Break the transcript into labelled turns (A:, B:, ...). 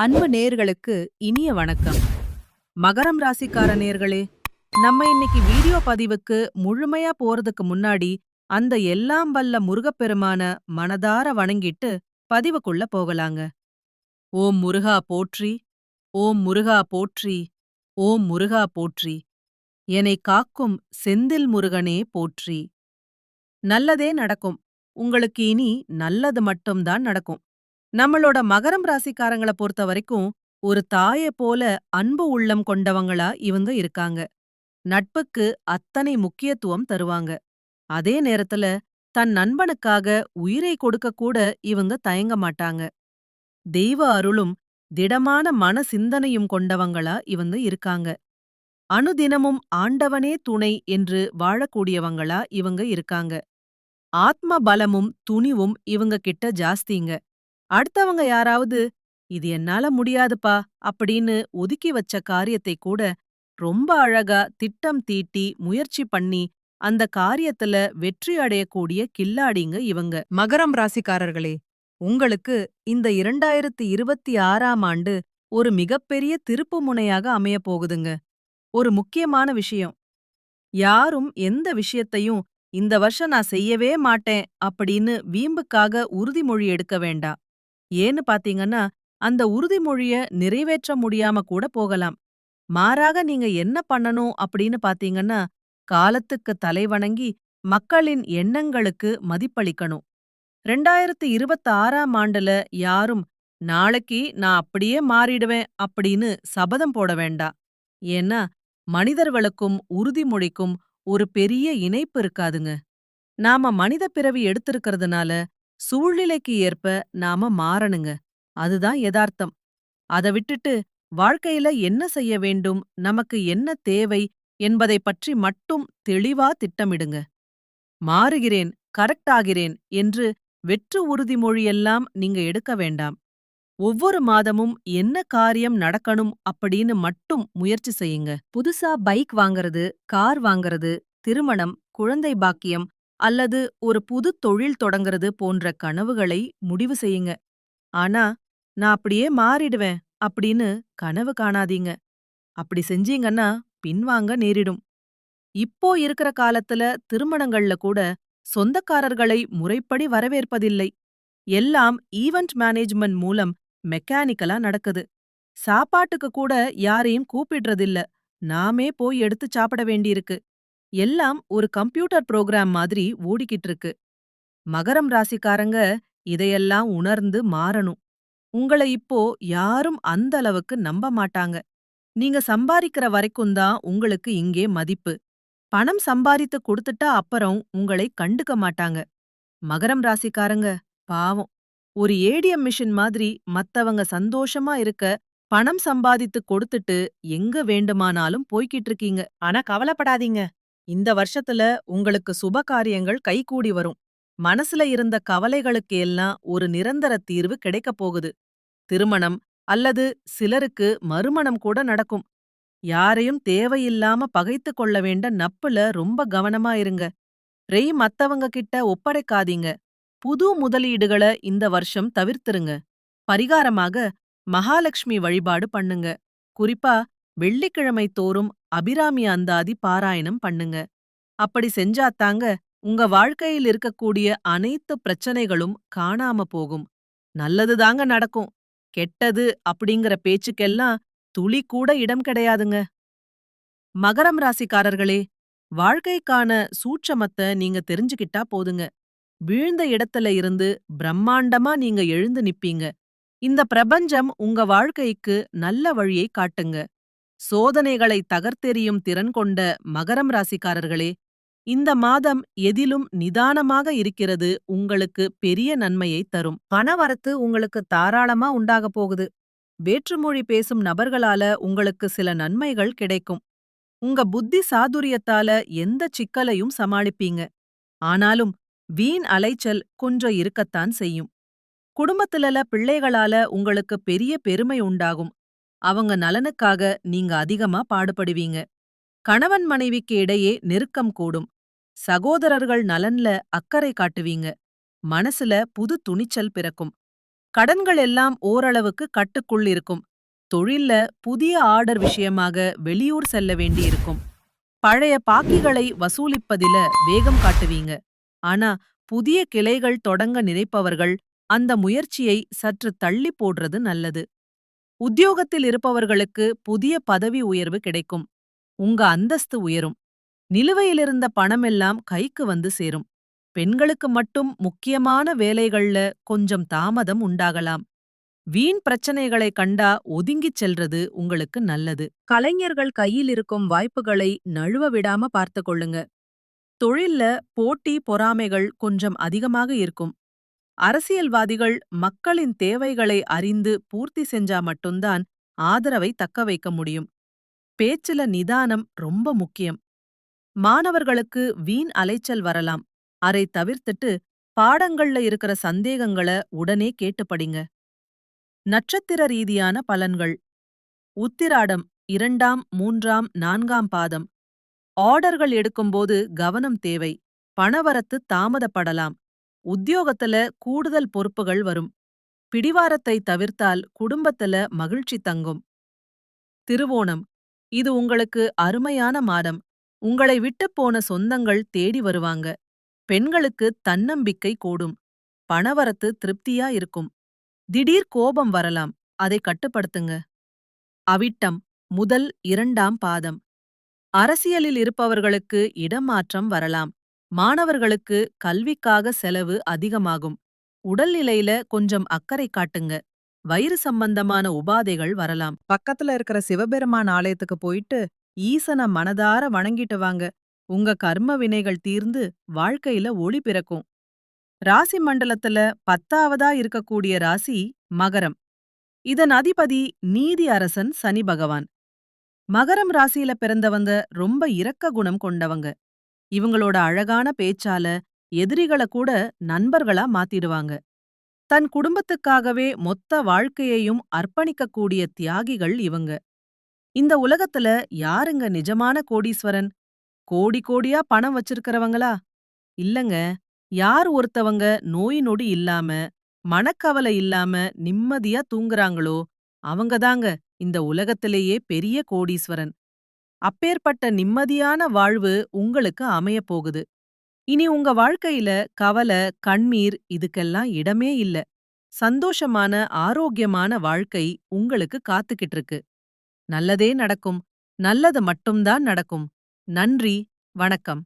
A: அன்பு நேர்களுக்கு இனிய வணக்கம். மகரம் ராசிக்கார நேர்களே நம்ம இன்னைக்கு வீடியோ பதிவுக்கு முழுமையா போறதுக்கு முன்னாடி அந்த எல்லாம் வல்ல முருகப்பெருமான மனதார வணங்கிட்டு பதிவுக்குள்ள போகலாங்க. ஓம் முருகா போற்றி ஓம் முருகா போற்றி ஓம் முருகா போற்றி. என்னை காக்கும் செந்தில் முருகனே போற்றி. நல்லதே நடக்கும். உங்களுக்கு இனி நல்லது மட்டும்தான் நடக்கும். நம்மளோட மகரம் ராசிக்காரங்கள பொறுத்த வரைக்கும் ஒரு தாயை போல அன்பு உள்ளம் கொண்டவங்களா இவங்க இருக்காங்க. நட்புக்கு அத்தனை முக்கியத்துவம் தருவாங்க. அதே நேரத்துல தன் நண்பனுக்காக உயிரை கொடுக்க கூட இவங்க தயங்க மாட்டாங்க. தெய்வ அருளும் திடமான மன சிந்தனையும் கொண்டவங்களா இவங்க இருக்காங்க. அனுதினமும் ஆண்டவனே துணை என்று வாழக்கூடியவங்களா இவங்க இருக்காங்க. ஆத்ம பலமும் துணிவும் இவங்க கிட்ட ஜாஸ்திங்க. அடுத்தவங்க யாராவது இது என்னால முடியாதுப்பா அப்படின்னு ஒதுக்கி வச்ச காரியத்தை கூட ரொம்ப அழகா திட்டம் தீட்டி முயற்சி பண்ணி அந்த காரியத்துல வெற்றி அடையக்கூடிய கில்லாடிங்க இவங்க. மகரம் ராசிக்காரர்களே உங்களுக்கு இந்த இரண்டாயிரத்தி இருபத்தி ஆறாம் ஆண்டு ஒரு மிகப்பெரிய திருப்பு முனையாக அமைய போகுதுங்க. ஒரு முக்கியமான விஷயம் யாரும் எந்த விஷயத்தையும் இந்த வருஷம் நான் செய்யவே மாட்டேன் அப்படின்னு வீம்புக்காக உறுதிமொழி எடுக்க வேண்டாம். ஏன்னு பாத்தீங்கன்னா அந்த உறுதிமொழிய நிறைவேற்ற முடியாம கூட போகலாம். மாறாக நீங்க என்ன பண்ணணும் அப்படின்னு பாத்தீங்கன்னா காலத்துக்கு தலைவணங்கி மக்களின் எண்ணங்களுக்கு மதிப்பளிக்கணும். ரெண்டாயிரத்து இருபத்தி ஆறாம் ஆண்டுல யாரும் நாளைக்கு நான் அப்படியே மாறிடுவேன் அப்படின்னு சபதம் போட வேண்டாம் ஏன்னா மனிதர்களுக்கும் உறுதிமொழிக்கும் ஒரு பெரிய இணைப்பு இருக்காதுங்க. நாம மனித பிறவி எடுத்திருக்கிறதுனால சூழ்நிலைக்கு ஏற்ப நாம மாறணுங்க. அதுதான் யதார்த்தம். அத விட்டுட்டு வாழ்க்கையில என்ன செய்ய வேண்டும்? நமக்கு என்ன தேவை? என்பதை பற்றி மட்டும் தெளிவா திட்டமிடுங்க. மாறுகிறேன் கரெக்ட் ஆகிறேன் என்று வெற்று உறுதிமொழியெல்லாம் நீங்க எடுக்க வேண்டாம். ஒவ்வொரு மாதமும் என்ன காரியம் நடக்கணும் அப்படின்னு மட்டும் முயற்சி செய்யுங்க. புதுசா பைக் வாங்கறது கார் வாங்கறது திருமணம் குழந்தை பாக்கியம் அல்லது ஒரு புது தொழில் தொடங்குறது போன்ற கனவுகளை முடிவு செய்யுங்க. ஆனா நான் அப்படியே மாறிடுவேன் அப்படின்னு கனவு காணாதீங்க. அப்படி செஞ்சீங்கன்னா பின்வாங்க நேரிடும். இப்போ இருக்கிற காலத்துல திருமணங்கள்ல கூட சொந்தக்காரர்களை முறைப்படி வரவேற்பதில்லை. எல்லாம் ஈவெண்ட் மேனேஜ்மெண்ட் மூலம் மெக்கானிக்கலா நடக்குது. சாப்பாட்டுக்கு கூட யாரையும் கூப்பிடுறதில்ல. நாமே போய் எடுத்து சாப்பிட வேண்டியிருக்கு. எல்லாம் ஒரு கம்ப்யூட்டர் புரோகிராம் மாதிரி ஓடிக்கிட்டு இருக்கு. மகரம் ராசிக்காரங்க இதையெல்லாம் உணர்ந்து மாறணும். உங்கள இப்போ யாரும் அந்த அளவுக்கு நம்ப மாட்டாங்க. நீங்க சம்பாதிக்கிற வரைக்கும் தான் உங்களுக்கு இங்கே மதிப்பு. பணம் சம்பாதித்து கொடுத்துட்டா அப்புறம் உங்களை கண்டுக்க மாட்டாங்க. மகரம் ராசிக்காரங்க பாவம். ஒரு ஏடிஎம் மிஷின் மாதிரி மத்தவங்க சந்தோஷமா இருக்க பணம் சம்பாதித்து கொடுத்துட்டு எங்க வேண்டுமானாலும் போய்கிட்டு இருக்கீங்க. ஆனா கவலைப்படாதீங்க. இந்த வருஷத்துல உங்களுக்கு சுப காரியங்கள் கைகூடி வரும். மனசுல இருந்த கவலைகளுக்கு எல்லாம் ஒரு நிரந்தர தீர்வு கிடைக்கப் போகுது. திருமணம் அல்லது சிலருக்கு மறுமணம் கூட நடக்கும். யாரையும் தேவையில்லாம பகைத்து கொள்ள வேண்ட நப்புல ரொம்ப கவனமா இருங்க. ரெய் மத்தவங்க கிட்ட ஒப்படைக்காதீங்க. புது முதலீடுகளை இந்த வருஷம் தவிர்த்துருங்க. பரிகாரமாக மகாலட்சுமி வழிபாடு பண்ணுங்க. குறிப்பா வெள்ளிக்கிழமை தோறும் அபிராமி அந்தாதி பாராயணம் பண்ணுங்க. அப்படி செஞ்சாத்தாங்க உங்க வாழ்க்கையில் இருக்கக்கூடிய அனைத்து பிரச்சனைகளும் காணாம போகும். நல்லதுதாங்க நடக்கும். கெட்டது அப்படிங்கிற பேச்சுக்கெல்லாம் துளி கூட இடம் கிடையாதுங்க. மகரம் ராசிக்காரர்களே வாழ்க்கைக்கான சூட்சமத்தை நீங்க தெரிஞ்சுக்கிட்டா போதுங்க. வீழ்ந்த இடத்துல இருந்து பிரம்மாண்டமா நீங்க எழுந்து நிப்பீங்க. இந்த பிரபஞ்சம் உங்க வாழ்க்கைக்கு நல்ல வழியை காட்டுங்க. சோதனைகளை தகர்த்தெறியும் திறன் கொண்ட மகரம் ராசிக்காரர்களே இந்த மாதம் எதிலும் நிதானமாக இருக்கிறது உங்களுக்கு பெரிய நன்மையை தரும். பணவரத்து உங்களுக்கு தாராளமா உண்டாகப் போகுது. வேற்றுமொழி பேசும் நபர்களால உங்களுக்கு சில நன்மைகள் கிடைக்கும். உங்க புத்தி சாதுரியத்தால எந்த சிக்கலையும் சமாளிப்பீங்க. ஆனாலும் வீண் அலைச்சல் கொஞ்சம் இருக்கத்தான் செய்யும். குடும்பத்திலல பிள்ளைகளால உங்களுக்கு பெரிய பெருமை உண்டாகும். அவங்க நலனுக்காக நீங்க அதிகமா பாடுபடுவீங்க. கணவன் மனைவிக்கு இடையே நெருக்கம் கூடும். சகோதரர்கள் நலன்ல அக்கறை காட்டுவீங்க. மனசுல புது துணிச்சல் பிறக்கும். கடன்கள் எல்லாம் ஓரளவுக்கு கட்டுக்குள் இருக்கும். தொழில்ல புதிய ஆர்டர் விஷயமாக வெளியூர் செல்ல வேண்டியிருக்கும். பழைய பாக்கிகளை வசூலிப்பதில வேகம் காட்டுவீங்க. ஆனா புதிய கிளைகள் தொடங்க நினைப்பவர்கள் அந்த முயற்சியை சற்று தள்ளி போடுறது நல்லது. உத்தியோகத்தில் இருப்பவர்களுக்கு புதிய பதவி உயர்வு கிடைக்கும். உங்க அந்தஸ்து உயரும். நிலுவையிலிருந்த பணமெல்லாம் கைக்கு வந்து சேரும். பெண்களுக்கு மட்டும் முக்கியமான வேலைகள்ல கொஞ்சம் தாமதம் உண்டாகலாம். வீண் பிரச்சனைகளை கண்டா ஒதுங்கிச் செல்றது உங்களுக்கு நல்லது. கலைஞர்கள் கையில் இருக்கும் வாய்ப்புகளை நழுவ விடாம பார்த்து கொள்ளுங்க. தொழில்ல போட்டி பொறாமைகள் கொஞ்சம் அதிகமாக இருக்கும். அரசியல்வாதிகள் மக்களின் தேவைகளை அறிந்து பூர்த்தி செஞ்சா மட்டும்தான் ஆதரவை தக்க வைக்க முடியும். பேச்சுல நிதானம் ரொம்ப முக்கியம். மாணவர்களுக்கு வீண் அலைச்சல் வரலாம். அதை தவிர்த்துட்டு பாடங்கள்ல இருக்கிற சந்தேகங்கள உடனே கேட்டு படிங்க. நட்சத்திர ரீதியான பலன்கள். உத்திராடம் இரண்டாம் மூன்றாம் நான்காம் பாதம். ஆர்டர்கள் எடுக்கும்போது கவனம் தேவை. பணவரத்து தாமதப்படலாம். உத்தியோகத்துல கூடுதல் பொறுப்புகள் வரும். பிடிவாரத்தை தவிர்த்தால் குடும்பத்துல மகிழ்ச்சி தங்கும். திருவோணம். இது உங்களுக்கு அருமையான மாதம். உங்களை விட்டுப் போன சொந்தங்கள் தேடி வருவாங்க. பெண்களுக்கு தன்னம்பிக்கை கூடும். பணவரத்து திருப்தியா இருக்கும். திடீர் கோபம் வரலாம். அதை கட்டுப்படுத்துங்க. அவிட்டம். முதல் இரண்டாம் பாதம். அரசியலில் இருப்பவர்களுக்கு இடமாற்றம் வரலாம். மாணவர்களுக்கு கல்விக்காக செலவு அதிகமாகும். உடல்நிலையில கொஞ்சம் அக்கறை காட்டுங்க. வயிறு சம்பந்தமான உபாதைகள் வரலாம். பக்கத்துல இருக்கிற சிவபெருமான் ஆலயத்துக்கு போயிட்டு ஈசன மனதார வணங்கிட்டு வாங்க. உங்க கர்ம வினைகள் தீர்ந்து வாழ்க்கையில ஒளி பிறக்கும். ராசி மண்டலத்துல பத்தாவதா இருக்கக்கூடிய ராசி மகரம். இதன் அதிபதி நீதி அரசன் சனி பகவான். மகரம் ராசியில பிறந்தவங்க ரொம்ப இரக்க குணம் கொண்டவங்க. இவங்களோட அழகான பேச்சால எதிரிகள கூட நண்பர்களா மாத்திடுவாங்க. தன் குடும்பத்துக்காகவே மொத்த வாழ்க்கையையும் அர்ப்பணிக்கக்கூடிய தியாகிகள் இவங்க. இந்த உலகத்துல யாருங்க நிஜமான கோடீஸ்வரன்? கோடி கோடியா பணம் வச்சிருக்கிறவங்களா? இல்லங்க யார் ஒருத்தவங்க நோய் நொடி இல்லாம மனக்கவலை இல்லாம நிம்மதியா தூங்குறாங்களோ அவங்கதாங்க இந்த உலகத்திலேயே பெரிய கோடீஸ்வரன். அப்பேற்பட்ட நிம்மதியான வாழ்வு உங்களுக்கு அமையப் போகுது. இனி உங்க வாழ்க்கையில கவலை கண்ணீர் இதுக்கெல்லாம் இடமே இல்ல. சந்தோஷமான ஆரோக்கியமான வாழ்க்கை உங்களுக்கு காத்துக்கிட்டு இருக்கு. நல்லதே நடக்கும். நல்லது மட்டும்தான் நடக்கும். நன்றி. வணக்கம்.